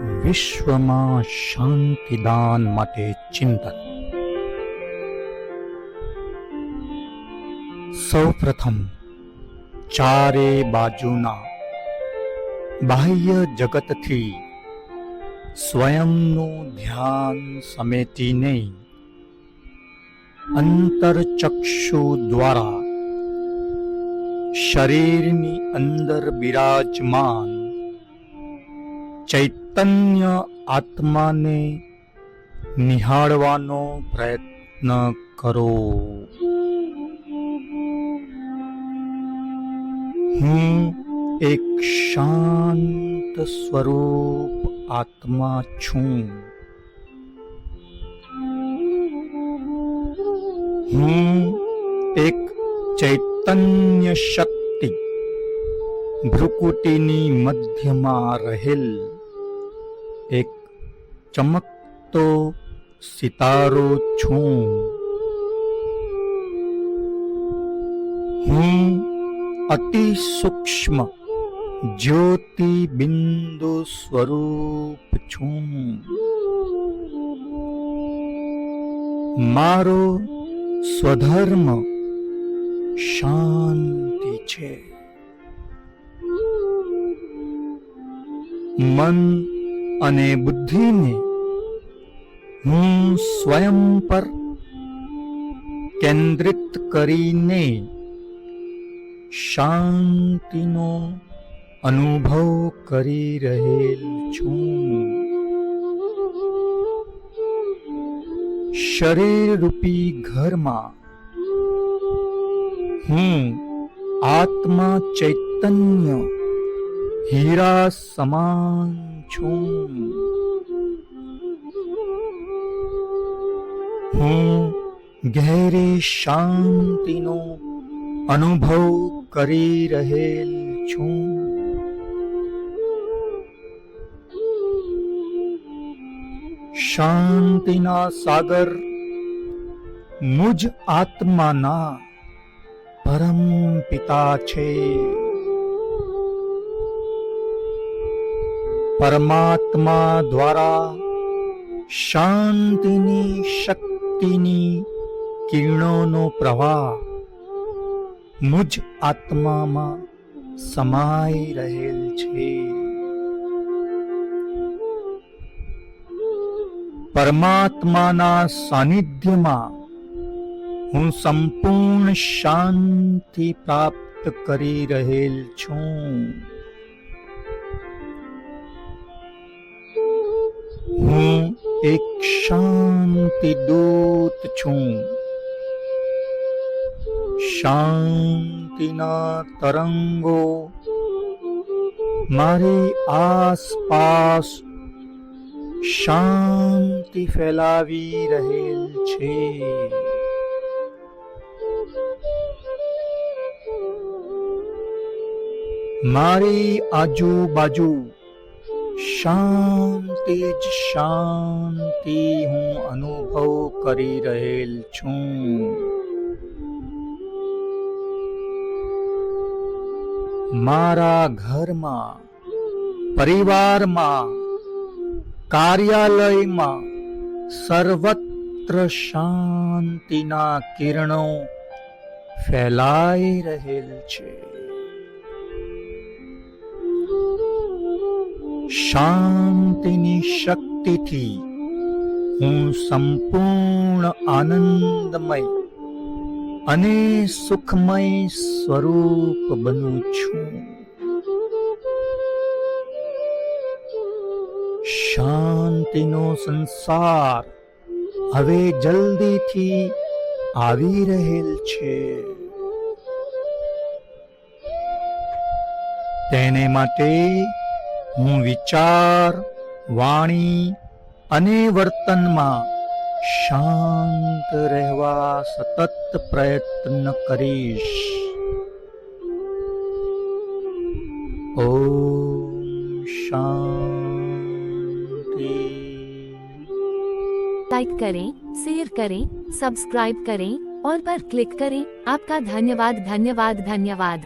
વિશ્વમાં શાંતિદાન માટે ચિંતન. સૌપ્રથમ, ચારે બાજુના બાહ્ય જગતથી સ્વયંનું ધ્યાન સમેટીને અંતરચક્ષુ દ્વારા શરીરની અંદર બિરાજમાન ચૈતન્ય આત્માને નિહાળવાનો પ્રયત્ન કરો. હું એક શાંત સ્વરૂપ આત્મા છું. હું એક ચૈતન્ય શક્તિ ભ્રુકુટીની મધ્યમાં રહેલ એક ચમકતો સિતારો છું. હું અતિ સૂક્ષ્મ જ્યોતિ બિંદુ સ્વરૂપ છું. મારો સ્વધર્મ શાંતિ છે. મન અને બુદ્ધિને હું સ્વયં પર કેન્દ્રિત કરીને શાંતિનો અનુભવ કરી રહેલ છું. શરીર રૂપી ઘરમાં હું આત્મા ચૈતન્ય હીરા સમાન છું હું ગહેરી શાંતિનો અનુભવ કરી રહેલ છું શાંતિના સાગર મુજ આત્માના પરમ પિતા છે પરમાત્મા દ્વારા શાંતિની, શક્તિની કિરણોનો પ્રવાહ મુજ આત્મામાં સમાઈ રહેલ છે. પરમાત્માના સાનિધ્યમાં હું સંપૂર્ણ શાંતિ પ્રાપ્ત કરી રહેલ છું. હું એક શાંતિ દૂત છું. શાંતિના તરંગો મારી આસપાસ શાંતિ ફેલાવી રહેલ છે. મારી આજુબાજુ શાંતિ જ શાંતિ હું અનુભવ કરી રહેલ છું. મારા ઘરમાં, પરિવારમાં, કાર્યાલયમાં સર્વત્ર શાંતિના કિરણો ફેલાઈ રહેલ છે. શાંતિની શક્તિથી હું સંપૂર્ણ આનંદમય અને સુખમય સ્વરૂપ બનું છું. શાંતિનો સંસાર હવે જલ્દીથી આવી રહેલ છે. તેને માટે હું વિચાર વાણી અને વર્તનમાં શાંત રહેવા સતત પ્રયત્ન કરીશ ઓમ શાંતિ लाइक करें शेयर करें सब्सक्राइब करें और पर क्लिक करें आपका धन्यवाद धन्यवाद धन्यवाद